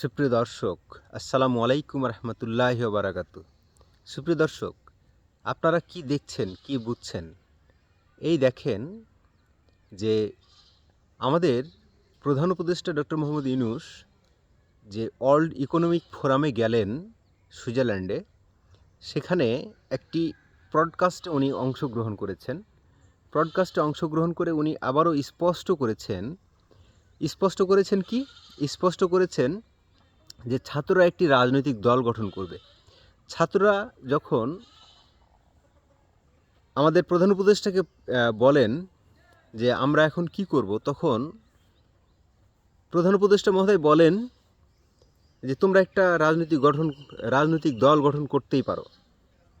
সুপ্রিয় দর্শক, আসসালামু আলাইকুম রহমতুল্লাহ বারাকাতু। সুপ্রিয় দর্শক, আপনারা কি দেখছেন, কি বুঝছেন? এই দেখেন যে আমাদের প্রধান উপদেষ্টা ডক্টর মোহাম্মদ ইউনুস যে ওয়ার্ল্ড ইকোনমিক ফোরামে গেলেন সুইজারল্যান্ডে, সেখানে একটি প্রডকাস্টে উনি অংশগ্রহণ করেছেন। প্রডকাস্টে অংশগ্রহণ করে উনি আবারও স্পষ্ট করেছেন। স্পষ্ট করেছেন কি? স্পষ্ট করেছেন যে ছাত্ররা একটি রাজনৈতিক দল গঠন করবে। ছাত্ররা যখন আমাদের প্রধান উপদেষ্টাকে বলেন যে আমরা এখন কি করব, তখন প্রধান উপদেষ্টা মহোদয় বলেন যে তোমরা একটা রাজনৈতিক গঠন, রাজনৈতিক দল গঠন করতেই পারো।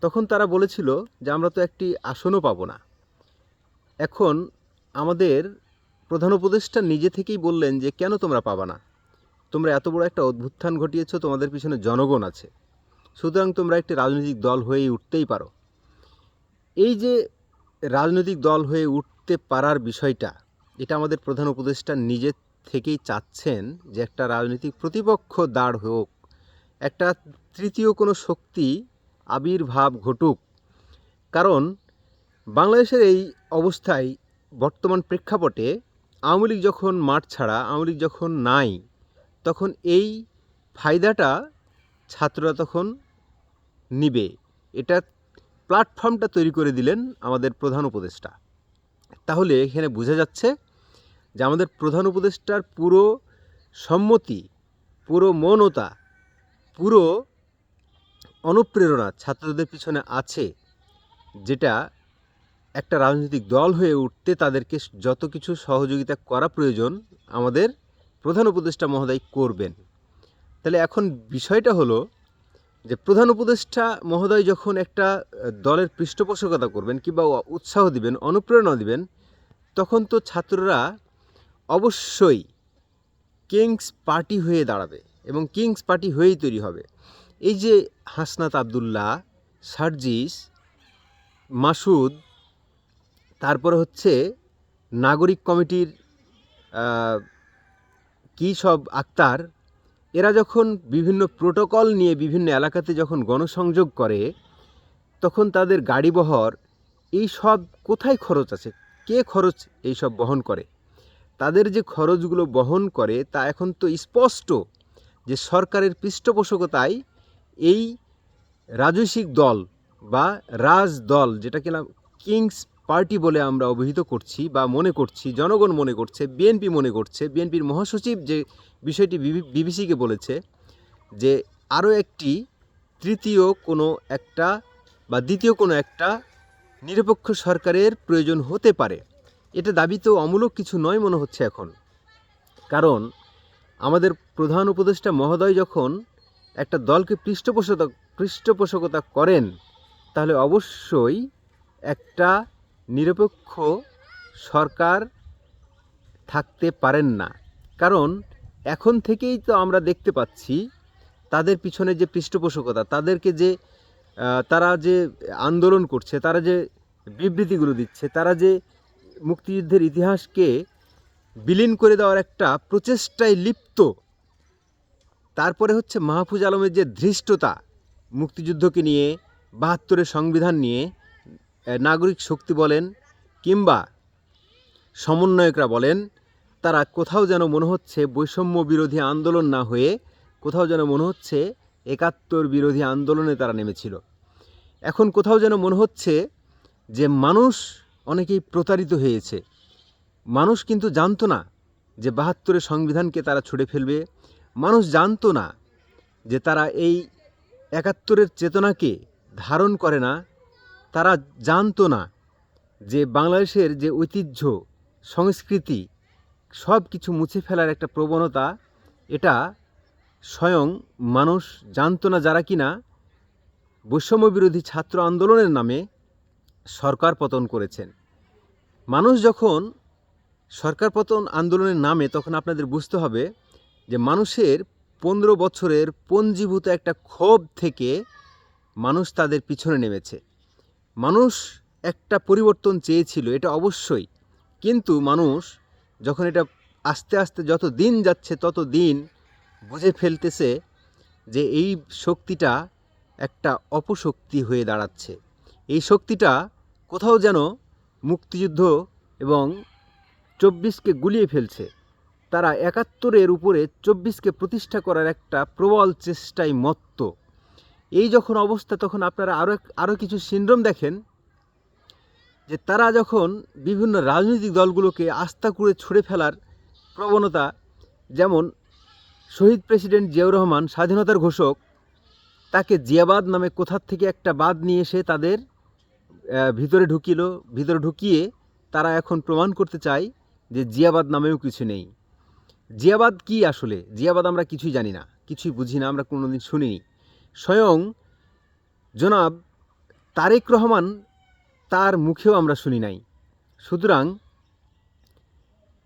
তখন তারা বলেছিল যে আমরা তো একটি আসনও পাবো না। এখন আমাদের প্রধান উপদেষ্টা নিজে থেকেই বললেন যে কেন তোমরা পাবা না? তোমরা এত বড় একটা অভ্যুত্থান ঘটিয়েছো, তোমাদের পিছনে জনগণ আছে। সুতরাং তোমরা একটি রাজনৈতিক দল হয়ে উঠতেই পারো। এই যে রাজনৈতিক দল হয়ে উঠতে পারার বিষয়টা, এটা আমাদের প্রধান উপদেষ্টা নিজে থেকেই চাচ্ছেন যে একটা রাজনৈতিক প্রতিপক্ষ দাঁড় হোক, একটা তৃতীয় কোনো শক্তি আবির্ভাব ঘটুক। কারণ বাংলাদেশের এই অবস্থায় বর্তমান প্রেক্ষাপটে আওয়ামী লীগ যখন মাঠ ছাড়া, আওয়ামী লীগ যখন নাই তখন এই ফায়দাটা ছাত্ররা তখন নিবে। এটা প্ল্যাটফর্মটা তৈরি করে দিলেন আমাদের প্রধান উপদেষ্টা। তাহলে এখানে বোঝা যাচ্ছে যে আমাদের প্রধান উপদেষ্টার পুরো সম্মতি, পুরো মনতা, পুরো অনুপ্রেরণা ছাত্রদের পিছনে আছে, যেটা একটা রাজনৈতিক দল হয়ে উঠতে তাদেরকে যত কিছু সহযোগিতা করা প্রয়োজন আমাদের প্রধান উপদেষ্টা মহোদয় করবেন। তাহলে এখন বিষয়টা হলো যে প্রধান উপদেষ্টা মহোদয় যখন একটা দলের পৃষ্ঠপোষকতা করবেন কিংবা উৎসাহ দিবেন, অনুপ্রেরণা দিবেন, তখন তো ছাত্ররা অবশ্যই কিংস পার্টি হয়ে দাঁড়াবে এবং কিংস পার্টি হয়েই তৈরি হবে। এই যে হাসনাত আবদুল্লাহ, সার্জিস, মাসুদ, তারপরে হচ্ছে নাগরিক কমিটির কী সব আক্তার? এরা যখন বিভিন্ন প্রোটোকল নিয়ে বিভিন্ন এলাকাতে যখন গণসংযোগ করে, তখন তাদের গাড়ি বহর এই সব কোথায় খরচ আছে? কে খরচ এই সব বহন করে? তাদের যে খরচগুলো বহন করে তা এখন তো স্পষ্ট যে সরকারের পৃষ্ঠপোষকতায় এই রাজস্বিক দল বা রাজ দল যেটাকে কিংস পার্টি বলে আমরা অভিহিত করছি বা মনে করছি, জনগণ মনে করছে, বিএনপি মনে করছে, বিএনপির মহাসচিব যে বিষয়টি বিবিসিকে বলেছে যে আরও একটি তৃতীয় কোনো একটা বা দ্বিতীয় কোনো একটা নিরপেক্ষ সরকারের প্রয়োজন হতে পারে। এটা দাবি তো অমূলক কিছু নয় মনে হচ্ছে এখন। কারণ আমাদের প্রধান উপদেষ্টা মহোদয় যখন একটা দলকে পৃষ্ঠপোষকতা পৃষ্ঠপোষকতা করেন, তাহলে অবশ্যই একটা নিরপেক্ষ সরকার থাকতে পারেন না। কারণ এখন থেকেই তো আমরা দেখতে পাচ্ছি, তাদের পিছনে যে পৃষ্ঠপোষকতা, তাদেরকে যে তারা যে আন্দোলন করছে, তারা যে বিবৃতিগুলো দিচ্ছে, তারা যে মুক্তিযুদ্ধের ইতিহাসকে বিলীন করে দেওয়ার একটা প্রচেষ্টায় লিপ্ত, তারপরে হচ্ছে মাহফুজ আলমের যে ধৃষ্টতা মুক্তিযুদ্ধকে নিয়ে, বাহাত্তরের সংবিধান নিয়ে নাগরিক শক্তি বলেন কিংবা সমন্বয়করা বলেন, তারা কোথাও যেন মনে হচ্ছে বৈষম্য বিরোধী আন্দোলন না হয়ে কোথাও যেন মনে হচ্ছে একাত্তর বিরোধী আন্দোলনে তারা নেমেছিল। এখন কোথাও যেন মনে হচ্ছে যে মানুষ অনেকেই প্রতারিত হয়েছে। মানুষ কিন্তু জানতো না যে বাহাত্তরের সংবিধানকে তারা ছুড়ে ফেলবে। মানুষ জানতো না যে তারা এই একাত্তরের চেতনাকে ধারণ করে না। তারা জানতো না যে বাংলাদেশের যে ঐতিহ্য, সংস্কৃতি সব কিছু মুছে ফেলার একটা প্রবণতা, এটা স্বয়ং মানুষ জানতো না যারা কিনা বৈষম্য বিরোধী ছাত্র আন্দোলনের নামে সরকার পতন করেছেন। মানুষ যখন সরকার পতন আন্দোলনের নামে, তখন আপনাদের বুঝতে হবে যে মানুষের পনেরো বছরের পঞ্জীভূত একটা ক্ষোভ থেকে মানুষ তাদের পিছনে নেমেছে। মানুষ একটা পরিবর্তন চেয়েছিল, এটা অবশ্যই। কিন্তু মানুষ যখন এটা আস্তে আস্তে যত দিন যাচ্ছে, তত দিন বুঝে ফেলতেছে যে এই শক্তিটা একটা অপশক্তি হয়ে দাঁড়াচ্ছে। এই শক্তিটা কোথাও যেন মুক্তিযুদ্ধ এবং চব্বিশকে গুলিয়ে ফেলছে। তারা একাত্তরের উপরে চব্বিশকে প্রতিষ্ঠা করার একটা প্রবল চেষ্টায় মত্ত। এই যখন অবস্থা, তখন আপনারা আরও আরও কিছু সিন্ড্রোম দেখেন, যে তারা যখন বিভিন্ন রাজনৈতিক দলগুলোকে আস্থা করে ছুঁড়ে ফেলার প্রবণতা, যেমন শহীদ প্রেসিডেন্ট জিয়াউর রহমান স্বাধীনতার ঘোষক, তাকে জিয়াবাদ নামে কোথার থেকে একটা বাদ নিয়ে এসে তাদের ভিতরে ঢুকিল, ভিতরে ঢুকিয়ে তারা এখন প্রমাণ করতে চায় যে জিয়াবাদ নামেও কিছু নেই। জিয়াবাদ কি আসলে? জিয়াবাদ আমরা কিছুই জানি না, কিছুই বুঝি না, আমরা কোনোদিন শুনিনি। স্বয়ং জনাব তারেক রহমান তার মুখেও আমরা শুনি নাই। সুতরাং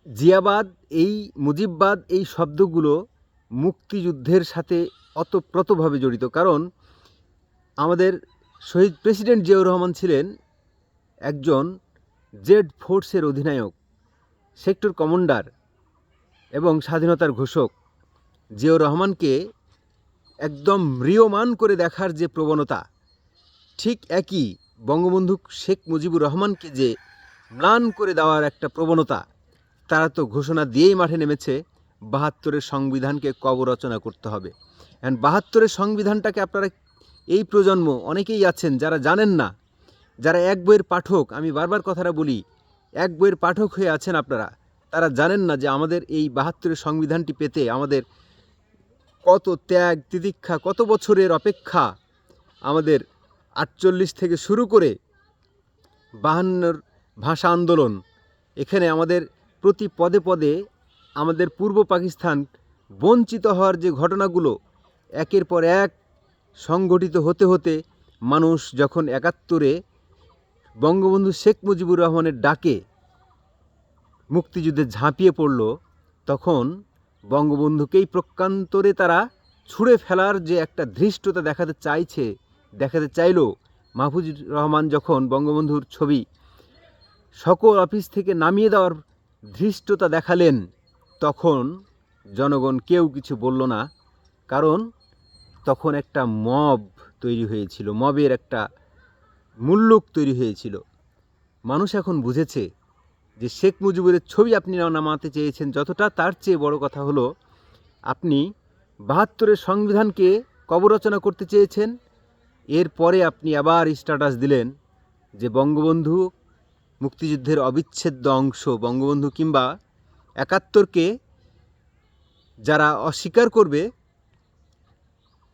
জিয়াবাদ এই মুজিববাদ এই শব্দগুলো মুক্তিযুদ্ধের সাথে অতপ্রতভাবে জড়িত। কারণ আমাদের শহীদ প্রেসিডেন্ট জিয়াউর রহমান ছিলেন একজন জেড ফোর্সের অধিনায়ক, সেক্টর কমান্ডার এবং স্বাধীনতার ঘোষক। জিয়াউর রহমানকে একদম ম্রিয়মান করে দেখার যে প্রবণতা, ঠিক একই বঙ্গবন্ধু শেখ মুজিবুর রহমানকে যে ম্লান করে দেওয়ার একটা প্রবণতা, তারা তো ঘোষণা দিয়েই মাঠে নেমেছে, বাহাত্তরের সংবিধানকে কবরচনা করতে হবে। অ্যান্ড বাহাত্তরের সংবিধানটাকে আপনারা এই প্রজন্ম অনেকেই আছেন যারা জানেন না, যারা এক বইয়ের পাঠক, আমি বারবার কথাটা বলি, এক বইয়ের পাঠক হয়ে আছেন আপনারা, তারা জানেন না যে আমাদের এই বাহাত্তরের সংবিধানটি পেতে আমাদের কত ত্যাগ, তিতিক্ষা, কত বছরের অপেক্ষা আমাদের আটচল্লিশ থেকে শুরু করে বাহান্নর ভাষা আন্দোলন। এখানে আমাদের প্রতি পদে পদে আমাদের পূর্ব পাকিস্তান বঞ্চিত হওয়ার যে ঘটনাগুলো, একের পর এক সংগঠিত হতে হতে মানুষ যখন একাত্তরে বঙ্গবন্ধু শেখ মুজিবুর রহমানের ডাকে মুক্তিযুদ্ধে ঝাঁপিয়ে পড়ল, তখন বঙ্গবন্ধুকেই প্রকান্তরে তারা ছুঁড়ে ফেলার যে একটা ধৃষ্টতা দেখাতে চাইছে, দেখাতে চাইলো মাহফুজুর রহমান যখন বঙ্গবন্ধুর ছবি সকল অফিস থেকে নামিয়ে দেওয়ার ধৃষ্টতা দেখালেন, তখন জনগণ কেউ কিছু বলল না, কারণ তখন একটা মব তৈরি হয়েছিল, মবের একটা মূল্যক তৈরি হয়েছিল। মানুষ এখন বুঝেছে যে শেখ মুজিবুরের ছবি আপনি নামাতে চেয়েছেন, যতটা তার চেয়ে বড় কথা হলো, আপনি বাহাত্তরের সংবিধানকে কবরচনা করতে চেয়েছেন, এরপরে আপনি আবার স্ট্যাটাস দিলেন যে বঙ্গবন্ধু মুক্তিযুদ্ধের অবিচ্ছেদ্য অংশ, বঙ্গবন্ধু কিংবা একাত্তরকে যারা অস্বীকার করবে,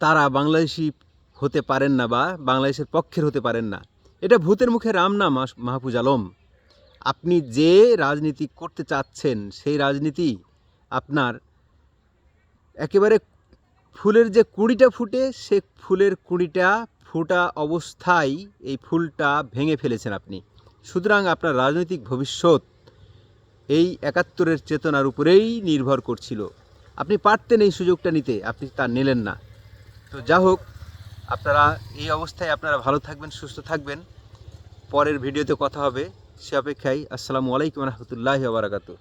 তারা বাংলাদেশি হতে পারেন না বা বাংলাদেশের পক্ষের হতে পারেন না। এটা ভূতের মুখে রাম না মাহফুজ আলম। আপনি যে রাজনীতি করতে চাচ্ছেন, সেই রাজনীতি আপনার একেবারে ফুলের যে কুঁড়িটা ফুটে, সে ফুলের কুঁড়িটা ফোটা অবস্থায় এই ফুলটা ভেঙে ফেলেছেন আপনি। সুতরাং আপনার রাজনৈতিক ভবিষ্যৎ এই একাত্তরের চেতনার উপরেই নির্ভর করছিল। আপনি পারতেন এই সুযোগটা নিতে, আপনি তা নিলেন না। তো যা হোক, আপনারা এই অবস্থায় আপনারা ভালো থাকবেন, সুস্থ থাকবেন। পরের ভিডিওতে কথা হবে। সে অপেক্ষায় আসসালামু আলাইকুম রহমতুল্লাহ বারাকাতু